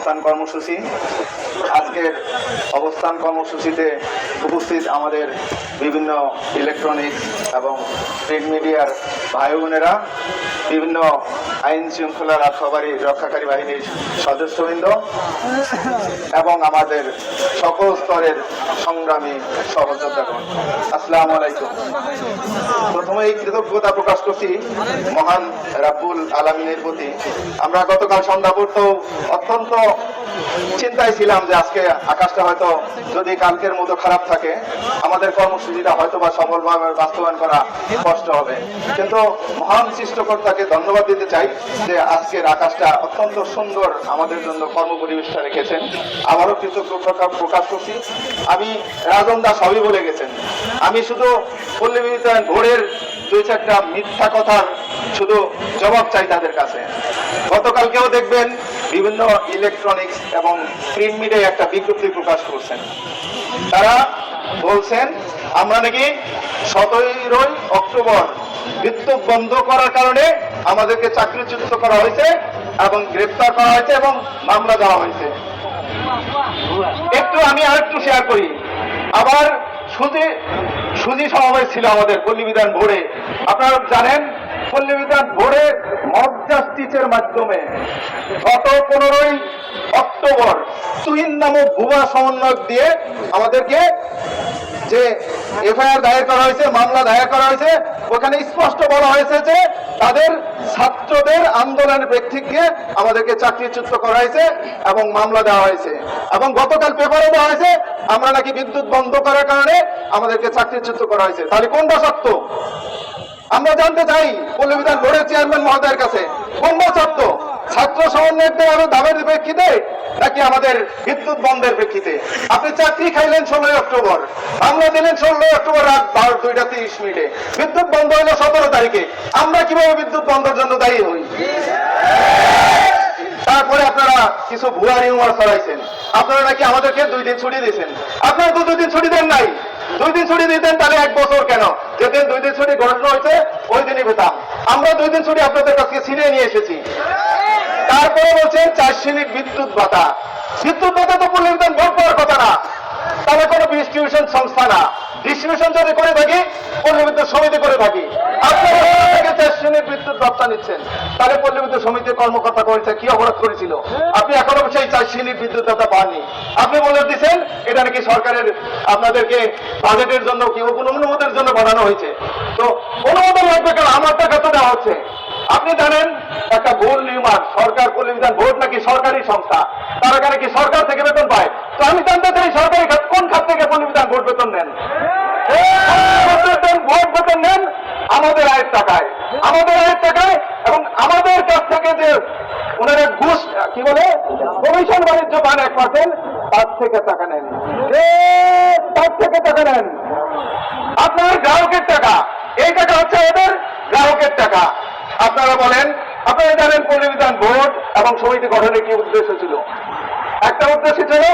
অবস্থান কর্মসূচি। আজকের অবস্থান কর্মসূচিতে উপস্থিত আমাদের বিভিন্ন ইলেকট্রনিক্স এবং প্রিন্ট মিডিয়ার ভাই বোনেরা বিভিন্ন আইন শৃঙ্খলা রক্ষাকারী রক্ষাকারী বাহিনীর সদস্যবৃন্দ এবং আমাদের সকল স্তরের সংগ্রামী সহযোদ্ধাগণ আসসালামু আলাইকুম। প্রথমেই কৃতজ্ঞতা প্রকাশ করছি মহান রাব্বুল আলমিনের প্রতি। আমরা গতকাল সন্ধ্যা পর্ত অত্যন্ত চিন্তায় ছিলাম যে আজকে আকাশটা হয়তো যদি কালকের মতো খারাপ থাকে, আমাদের কর্মসূচিটা হয়তো বা সফলভাবে বাস্তবায়ন করা কষ্ট হবে। কিন্তু মহান সৃষ্টকর্তাকে ধন্যবাদ দিতে চাই যে আজকের আকাশটা অত্যন্ত সুন্দর আমাদের জন্য কর্মপরিবেশটা রেখেছেন। আবারও কৃতজ্ঞতা প্রকাশ করছি। আমি রাজন দাস সবই বলে গেছেন। আমি শুধু পল্লী ভোরের দুই চারটা মিথ্যা কথার শুধু জবাব চাই তাদের কাছে। গতকালকেও দেখবেন বিভিন্ন ইলেকট্রনিক্স এবং প্রিন্ট মিডিয়ায় একটা বিজ্ঞপ্তি প্রকাশ করছেন। তারা বলছেন, আমরা নাকি সতেরোই অক্টোবর বিদ্যুৎ বন্ধ করার কারণে আমাদেরকে চাকরিচ্যুত করা হয়েছে এবং গ্রেপ্তার করা হয়েছে এবং মামলা দেওয়া হয়েছে। একটু আমি আর একটু শেয়ার করি। আবার সুজি সুজি সমাবেশ ছিল আমাদের পল্লী বিধান বোর্ডে। আপনারা জানেন পল্লী বিধান বোর্ডে মব জাস্টিসের মাধ্যমে গত পনেরোই অক্টোবর তুহিন নামক ভুয়া সমন্বয়ক দিয়ে আমাদেরকে যে এফআইআর দায়ের করা হয়েছে, মামলা দায়ের করা হয়েছে, ওখানে স্পষ্ট বলা হয়েছে যে তাদের ছাত্রদের আন্দোলনের প্রেক্ষিতে আমাদেরকে চাকরিচ্যুত করা হয়েছে এবং মামলা দেওয়া হয়েছে। এবং গতকাল পেপারে দেওয়া হয়েছে, আমরা নাকি বিদ্যুৎ বন্ধ করার কারণে আমাদেরকে চাকরিচ্যুত করা হয়েছে। তাহলে কোনটা সত্য? আমরা জানতে চাই পল্লী বিধান বোর্ডের চেয়ারম্যান মহোদয়ের কাছে। কোনটা সত্য ছাত্র সমন্বয়কদের আরও দামের প্রেক্ষিতে নাকি আমাদের বিদ্যুৎ বন্ধের প্রেক্ষিতে? আপনি চাকরি খাইলেন ষোলোই অক্টোবর, আমরা দিলেন ষোলোই অক্টোবর রাত বারো দুইটা তিরিশ মিনিটে। বিদ্যুৎ বন্ধ হলো সতেরো তারিখে, আমরা কীভাবে বিদ্যুৎ বন্ধের জন্য দায়ী হই? তারপরে আপনারা কিছু ভুয়া রিউমার ছড়াইছেন। আপনারা নাকি আমাদেরকে দুই দিন ছুটি দিয়েছেন। আপনারা তো দুই দিন ছুটি দেন নাই। দুই দিন ছুটি দিতেন তাহলে এক বছর কেন যেদিন দুই দিন ছুটি ঘোষণা হয়েছে ওই দিনই পেতাম আমরা দুই দিন ছুটি আপনাদের কাছে ছিনিয়ে নিয়ে এসেছি। তারপরে বলছেন, চার শ্রেণির বিদ্যুৎ ভাতা। বিদ্যুৎ ভাতা তো পুলিশ ভোট পাওয়ার কথা না। তাহলে কোনো ইনস্টিটিউশন সংস্থা না। ডিস্ট্রিবিউশন যদি করে থাকি পল্লী বিদ্যুৎ সমিতি করে থাকি। আপনারা শ্রেণির বিদ্যুৎ ভাতা নিচ্ছেন, তাহলে পল্লী বিদ্যুৎ সমিতির কর্মকর্তা করেছে কি অপরাধ করেছিল? আপনি এখনও সেই চার শ্রেণির বিদ্যুৎ ভাতা পাননি। আপনি বলে দিচ্ছেন এটা নাকি সরকারের, আপনাদেরকে বাজেটের জন্য কি অনুমোদনের জন্য বানানো হয়েছে। তো অনুমোদন লাগবে কেন? আমার টাকা তো দেওয়া হচ্ছে। আপনি জানেন, একটা ভুল নির্মাণ, সরকার পল্লী বিধান বোর্ড নাকি সরকারি সংস্থা? তারা কেন কি সরকার থেকে বেতন পায়? তো আমি জানতে চাই, সরকারি খাত কোন খাত থেকে পল্লী বিধান বোর্ড বেতন নেন বেতন ভোট বেতন নেন আমাদের আয়ের টাকায় আমাদের আয়ের টাকায় এবং আমাদের কাছ থেকে যে ওনারা ঘুষ, কি বলে, কমিশন বাণিজ্য পান এক পার্সেন্ট তার থেকে টাকা নেন। তার থেকে টাকা নেন। আপনার গ্রাহকের টাকা, এই টাকা হচ্ছে এদের গ্রাহকের টাকা। আপনারা বলেন, আপনারা জানেন পল্লীবিধান বোর্ড এবং সমিতি গঠনের কি উদ্দেশ্য ছিল? একটা উদ্দেশ্য ছিল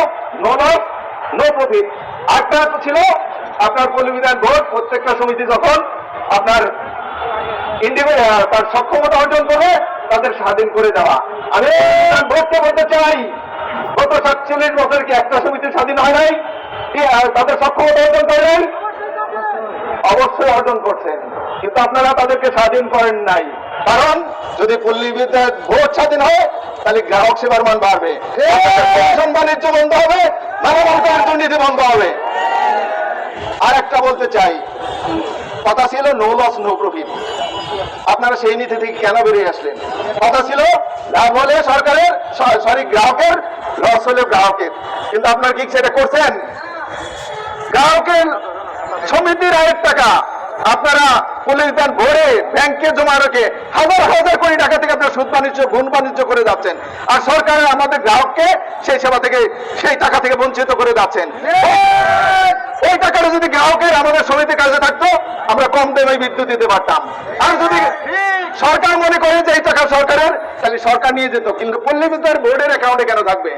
নো লস নো প্রফিট একটা ছিল আপনার পল্লীবিধান বোর্ড, প্রত্যেকটা সমিতি যখন আপনার তার সক্ষমতা অর্জন করবে, তাদের স্বাধীন করে দেওয়া। আমি বোর্ডকে বলতে চাই, গত সাতচল্লিশ বছর একটা সমিতি স্বাধীন হয় নাই। তাদের সক্ষমতা অর্জন করে নাই অবশ্যই অর্জন করছেন। কিন্তু আপনারা তাদেরকে স্বাধীন করেন নাই। কারণ, যদি পল্লী ভোট স্বাধীন হয়, তাহলে গ্রাহক সেবার মান বাড়বে। বাণিজ্য বন্ধ হবে মানবাধিকার দুর্নীতি বন্ধ হবে। আর একটা বলতে চাই, কথা ছিল নো লস, নো প্রফিট। আপনারা সেই নীতি থেকে কেন বেরিয়ে আসলেন? কথা ছিল, লাভ হলে সরকারের, সরি গ্রাহকের লস হলে গ্রাহকের। কিন্তু আপনারা কি সেটা করছেন? গ্রাহকের সমিতির আয়ের টাকা আপনারা পুলিশ দেন ভরে ব্যাংকে জমা রেখে হাজার হাজার কোটি টাকা থেকে আপনারা সুদ বাণিজ্য, গুণ বাণিজ্য করে যাচ্ছেন। আর সরকার আমাদের গ্রাহককে সেই সেবা থেকে, সেই টাকা থেকে বঞ্চিত করে যাচ্ছেন। ওই টাকাটা যদি গ্রাহকের আমাদের সমিতির কাছে থাকতো, আমরা কম দামে বিদ্যুৎ দিতে পারতাম। আর যদি সরকার মনে করে যে এই টাকা সরকারের, তাহলে সরকার নিয়ে যেত। কিন্তু পল্লী বিদ্যার বোর্ডের অ্যাকাউন্টে কেন থাকবে?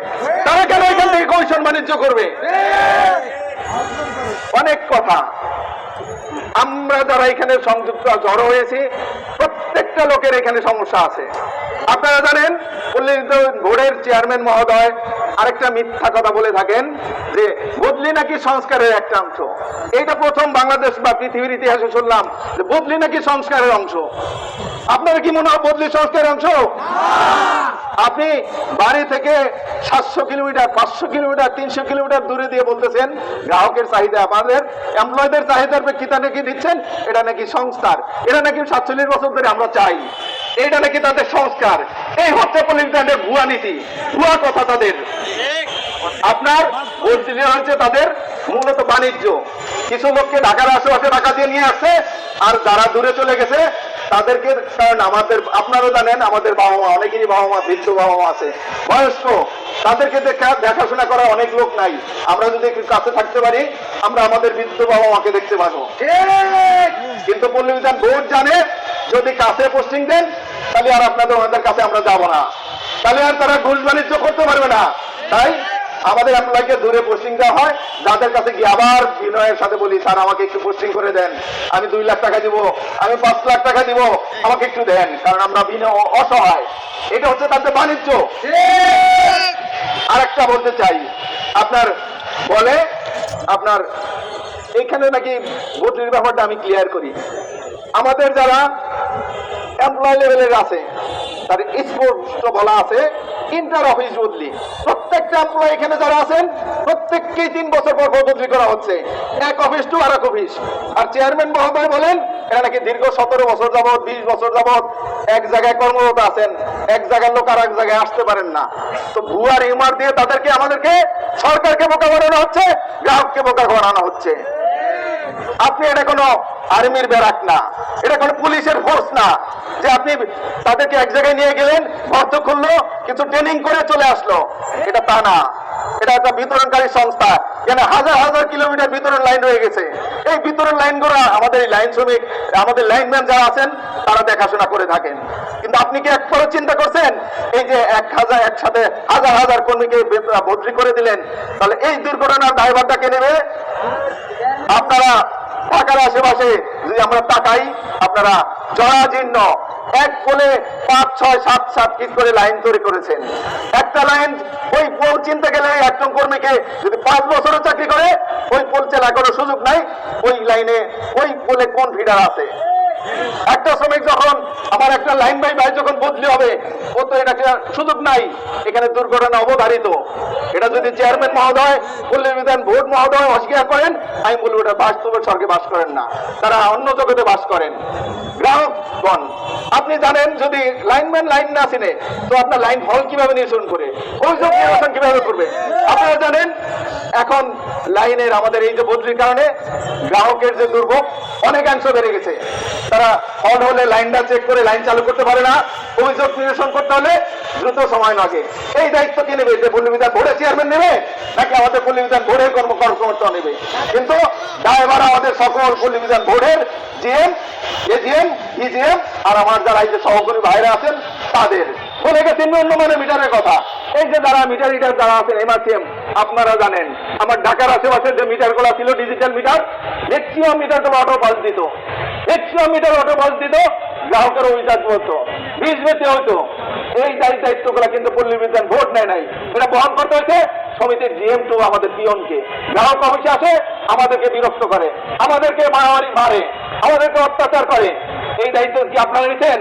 তারা কেন এখান থেকে কমিশন বাণিজ্য করবে? অনেক কথা। আমরা যারা এখানে সংযুক্ত জড়ো হয়েছি, প্রত্যেকটা লোকের এখানে সমস্যা আছে। আপনারা জানেন, উল্লিখিত বোর্ডের চেয়ারম্যান মহোদয় আরেকটা মিথ্যা কথা বলে থাকেন যে বদলি নাকি সংস্কারের একটা অংশ। এইটা প্রথম বাংলাদেশ বা পৃথিবীর ইতিহাসে শুনলাম যে বদলি নাকি সংস্কারের অংশ। আপনারা কি মনে হয় বদলি সংস্কারের অংশ? আপনি বাড়ি থেকে সাতশো কিলোমিটার, পাঁচশো কিলোমিটার, তিনশো কিলোমিটার দূরে দিয়ে বলতেছেন, গ্রাহকের চাহিদা আমাদের এমপ্লয়ীদের চাহিদার প্রেক্ষিতে নাকি দিচ্ছেন? এটা নাকি সংস্কার। এটা নাকি সাতচল্লিশ বছর ধরে আমরা চাই। এইটা নাকি তাদের সংস্কার? এই হচ্ছে পলিটিক্যান্ডের ভুয়া নীতি, ভুয়া কথা তাদের। আপনার হচ্ছে তাদের মূলত বাণিজ্য। কিছু লোককে ঢাকার আশেপাশে টাকা দিয়ে নিয়ে আসছে, আর যারা দূরে চলে গেছে তাদেরকে কারণ আমাদের আপনারা জানেন, আমাদের বাবা মা অনেকেরই বাবা মা বৃদ্ধ বাবা মা আছে। বয়স্ক, তাদেরকে দেখা দেখাশোনা করা অনেক লোক নাই। আমরা যদি একটু কাছে থাকতে পারি, আমরা আমাদের বৃদ্ধ বাবা মাকে দেখতে পাবো। কিন্তু পল্লী বিধান বোর্ড জানে, যদি কাছে পোস্টিং দেন, তাহলে আর আপনাদের ওনাদের কাছে আমরা যাব না। তাহলে আর তারা ঘুষ বাণিজ্য করতে পারবে না। তাই আমাদের এমপ্লয়কে দূরে পোস্টিং দেওয়া হয়, যাদের কাছে গিয়ে আবার বিনয়ের সাথে বলি, স্যার, আমাকে একটু পোস্টিং করে দেন। আমি দুই লাখ টাকা দিব, আমি পাঁচ লাখ টাকা দিব, আমাকে একটু দেন, কারণ আমরা বিনয় অসহায়। এটা হচ্ছে তাদের বাণিজ্য। আরেকটা বলতে চাই, আপনার বলে, আপনার এখানে নাকি বদলির ব্যাপারটা আমি ক্লিয়ার করি। আমাদের যারা এমপ্লয় লেভেলের আছে তার স্পষ্ট বলা আছে ইন্টার অফিস বদলি। প্রত্যেকটা এমপ্লয় এখানে যারা আছেন, প্রত্যেককেই তিন বছর পর বদলি করা হচ্ছে। এক অফিস টু আর এক অফিস আর চেয়ারম্যান মহোদয় বলেন, এরা নাকি দীর্ঘ সতেরো বছর যাবৎ, বিশ বছর যাবৎ এক জায়গায় কর্মরত আছেন। এক জায়গার লোক আর এক জায়গায় আসতে পারেন না। তো ভুয়ার ইউমার দিয়ে তাদেরকে আমাদেরকে সরকারকে বোকা বানানো হচ্ছে, গ্রাহককে বোকা বানানো হচ্ছে। আপনি এটা কোনো আর্মির ব্যারাক না। এটা কোনো পুলিশের ফোর্স না। যে আপনি তাদেরকে এক জায়গায় নিয়ে গেলেন অর্থ খুললো কিছু ট্রেনিং করে চলে আসলো। এটা তা না। এটা একটা বিতরণকারী সংস্থা। কেন হাজার হাজার কিলোমিটার বিতরণ লাইন রয়ে গেছে। এই বিতরণ লাইনগুলো আমাদের এই লাইন শ্রমিক, আমাদের লাইনম্যান যারা আছেন, তারা দেখাশোনা করে থাকেন। কিন্তু আপনি কি একবারও চিন্তা করছেন? এই যে এক হাজার, একসাথে হাজার হাজার কর্মীকে বদলি করে দিলেন, তাহলে এই দুর্ঘটনার ড্রাইভারটা কে নেবে? আপনারা ঢাকার আশেপাশে যদি আমরা তাকাই, আপনারা জরাজীর্ণ এক ফোনে পাঁচ, ছয়, সাত সাত কি করে লাইন তৈরি করেছেন। একটা লাইন ওই পোল চিনতে গেলে একজন কর্মীকে যদি পাঁচ বছরও চাকরি করে, ওই পোল চেলা করার সুযোগ নাই, ওই লাইনে ওই পোলে কোন ফিডার আছে? একটা শ্রমিক যখন, আমার একটা লাইন বাই ভাই যখন বদলি হবে ও তো সুযোগ নাই? এখানে দুর্ঘটনা অবধারিত। এটা যদি চেয়ারম্যান মহোদয়, পল্লী বিধান বোর্ড মহোদয় অস্বীকার করেন, আমি বলব এটা বাস্তবের স্বর্গে বাস করেন না। তারা অন্য জগতে বাস করেন। গ্রাহকগণ, আপনি জানেন যদি লাইনম্যান লাইন না চিনে, তো আপনার লাইন হল কীভাবে নিরসন করে? অভিযোগ নিরসন কীভাবে করবে? আপনারা জানেন, এখন লাইনের আমাদের এই যে বদলির কারণে গ্রাহকের যে দুর্ভোগ, অনেকাংশ বেড়ে গেছে। তারা হল হলে লাইনটা চেক করে লাইন চালু করতে পারে না। অভিযোগ নিরসন করতে হলে দ্রুত সময় লাগে। এই দায়িত্ব কে নেবে? যে পল্লী বিধান বোর্ডের চেয়ারম্যান নেবে, নাকি আমাদের পল্লী বিধান বোর্ডের কর্ম কর্মকর্তা নেবে? কিন্তু ড্রাইভার আমাদের সকল পল্লী বিধান বোর্ডের জিএম এজিএম ইজিএম আর আমার যারা এই যে সহকর্মী ভাইরা আছেন, তাদের। বলে গেছে অন্য মানে মিটারের কথা। এই যে যারা মিটার রিডার যারা আছেন এমআরসিএম আপনারা জানেন, আমার ঢাকার আশেপাশে যে মিটারগুলো ছিল ডিজিটাল মিটার ম্যাক্সিমাম মিটারগুলো অটো পাল্ট দিত। ম্যাক্সিমাম মিটার অটো পাল্ট দিত, গ্রাহকের অভিযোগ বলতো। বীজ বেঁচে হতো এই দায়িত্ব দায়িত্বগুলো কিন্তু পল্লী বিজ্ঞান ভোট নেয় নাই। এটা বহন করতে হয়েছে সমিতির জিএম টু আমাদের পিয়নকে। গ্রাহক অফিসে আসে, আমাদেরকে বিরক্ত করে, আমাদেরকে মারামারি মারে, আমাদেরকে অত্যাচার করে। এই দায়িত্ব কি আপনারা নিছেন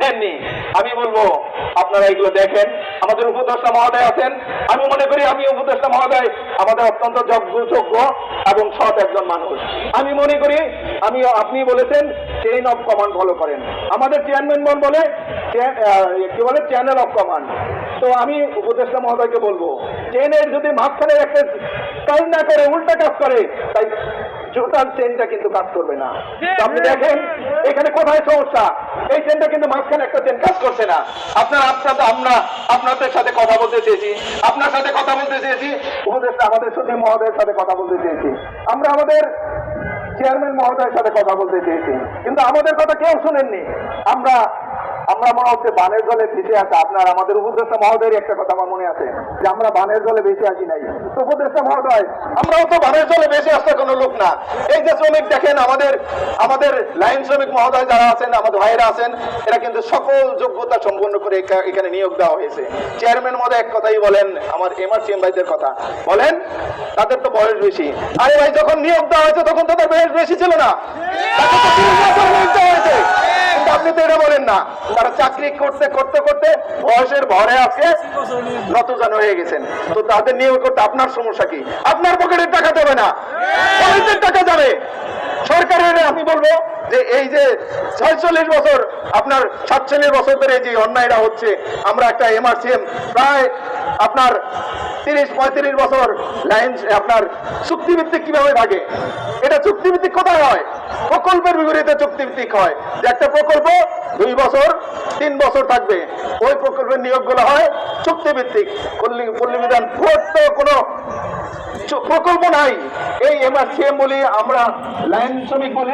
নেননি। আমি বলব, আপনারা এগুলো দেখেন। আমাদের উপদেষ্টা মহোদয় আছেন। আমি মনে করি আমি উপদেষ্টা মহোদয় আমাদের অত্যন্ত যোগ্য এবং সৎ একজন মানুষ। আমি মনে করি আমি আপনি বলেছেন চেইন অফ কমান্ড ফলো করেন। আমাদের চেয়ারম্যান বল বলে কি বলে চ্যানেল অফ কমান্ড তো আমি উপদেষ্টা মহোদয়কে বলব চেনের যদি মাঝখানে একটা কাজ না করে, উল্টা কাজ করে, তাই টোটাল চেনটা কিন্তু কাজ করবে না। আপনি দেখেন এখানে কোথায় সমস্যা? এই চেনটা কিন্তু মাঝখানে একটা চেন কাজ করছে না। আপনার আপনার আমরা আপনাদের সাথে কথা বলতে চেয়েছি। আপনার সাথে কথা বলতে চেয়েছি। উপদেষ্টা আমাদের সচিব মহোদয়ের সাথে কথা বলতে চেয়েছি। আমরা আমাদের চেয়ারম্যান মহোদয়ের সাথে কথা বলতে চেয়েছি। কিন্তু আমাদের কথা কেউ শুনেননি। আমরা আমরা মনে হচ্ছে বানের জলে ভেসে আসা আপনার, আমাদের উপদেষ্টা মহোদয়ের একটা কথা আমার মনে আছে, যে আমরা বানের জলে ভেসে আসি নাই। উপদেষ্টা মহোদয়, আমরাও তো বানের জলে ভেসে আসতে কোনো লোক না। এই যে শ্রমিক দেখেন, আমাদের আমাদের লাইন শ্রমিক মহোদয় যারা আছেন, আমাদের ভাইরা আছেন, এরা কিন্তু সকল যোগ্যতা সম্পন্ন করে এখানে নিয়োগ দেওয়া হয়েছে। চেয়ারম্যান মহোদয় এক কথাই বলেন, আমার এমআরসিএম ভাইদের কথা। বলেন, তাদের তো বয়স বেশি। আরে ভাই, যখন নিয়োগ দেওয়া হয়েছে, তখন তাদের বয়স বেশি ছিল না। হয়েছে। আপনি তো এটা বলেন না। তারা চাকরি করতে করতে করতে বয়সের ভরে হয়ে গেছেন। তো তাদের করতে আপনার সমস্যা কি? আপনার পকেটের টাকা দেবে না। টাকা যাবে। সরকারের আমি বলব যে এই যে ছয়চল্লিশ বছর, আপনার সাতচল্লিশ বছর ধরে যে অন্যায়টা হচ্ছে, আমরা একটা এমআরসিএম প্রায় আপনার তিরিশ, পঁয়ত্রিশ বছর লাইন, আপনার চুক্তিভিত্তিক কীভাবে ভাগে? এটা চুক্তিভিত্তিক কোথায় হয়? প্রকল্পের বিপরীতে চুক্তিভিত্তিক হয়। যে একটা প্রকল্প দুই বছর, তিন বছর থাকবে, ওই প্রকল্পের নিয়োগগুলো হয় চুক্তিভিত্তিক। পল্লী বিধান তো কোনো প্রকল্প নাই। এই এমআরসিএম বলি আমরা লাইন শ্রমিক বলি।